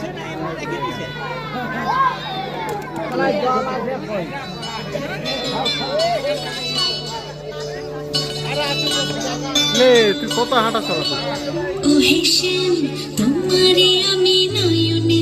আছে তুই কত হাঁটা চলা তোমারে আমি নয়নে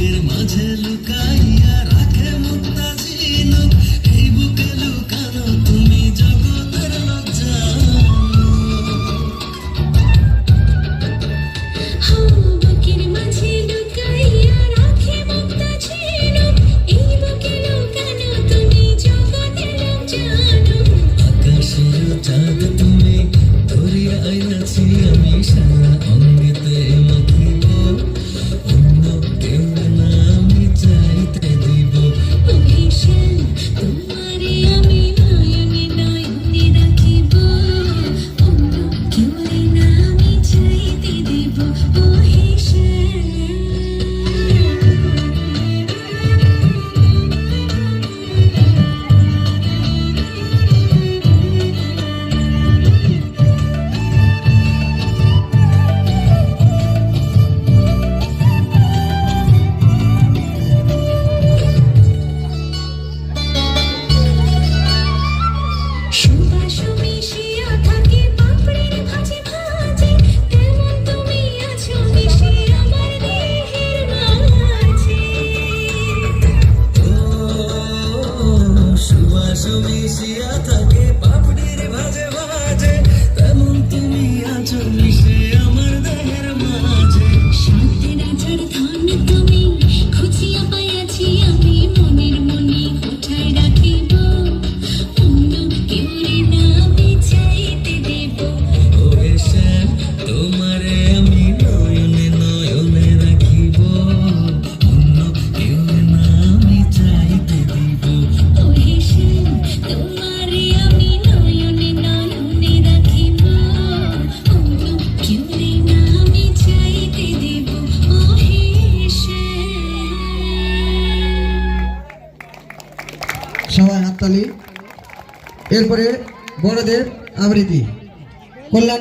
বুকের মাঝে লুকাইয়া রাখে মুক্তা ঝিনুক। এই বুকে লুকানো তুমি জগতের লজ্জা। হ্যাঁ, বুকের মাঝে লুকাইয়া রাখে মুক্তা ঝিনুক। এই বুকে লুকানো তুমি আমি সারা অঙ্গেতে মাথা Esse ataque é সবাই হাততালি। এরপরে বড়দের আবৃত্তি। কল্যাণ